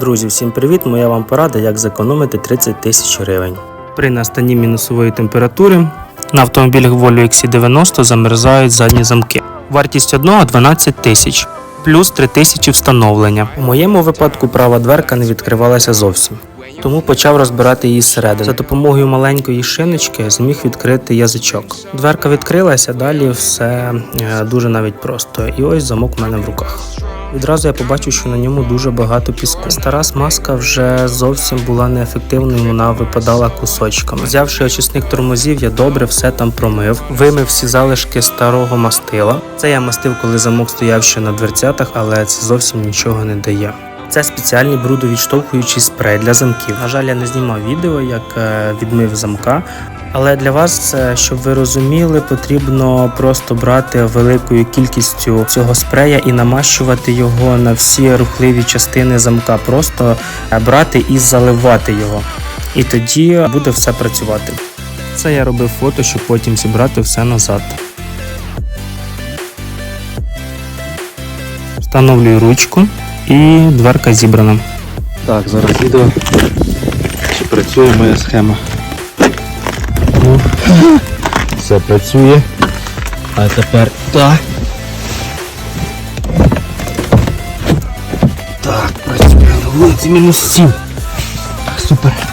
Друзі, всім привіт! Моя вам порада, як зекономити 30 тисяч гривень. При настанні мінусової температури на автомобілях Volvo XC90 замерзають задні замки. Вартість одного 12 тисяч, плюс 3 тисячі встановлення. У моєму випадку права дверка не відкривалася зовсім. Тому почав розбирати її зсередини. За допомогою маленької шиночки зміг відкрити язичок. Дверка відкрилася, далі все е, дуже навіть просто. І ось замок у мене в руках. Відразу я побачив, що на ньому дуже багато піску. Стара смазка вже зовсім була неефективною, вона випадала кусочками. Взявши очисник тормозів, я добре все там промив, вимив всі залишки старого мастила. Це я мастив, коли замок стояв ще на дверцятах, але це зовсім нічого не дає. Це спеціальний брудовідштовхуючий спрей для замків. На жаль, я не знімав відео, як е, відмив замка. Але для вас, щоб ви розуміли, потрібно просто брати великою кількістю цього спрея і намащувати його на всі рухливі частини замка. Просто е, брати і заливати його. І тоді буде все працювати. Це я робив фото, щоб потім зібрати все назад. Встановлюю ручку і дверка зібрана. Так, зараз відео. Чи працює моя схема? Ну, все працює. А тепер так. Так, працює на вулиці мінус 7. Супер. Мінус 8.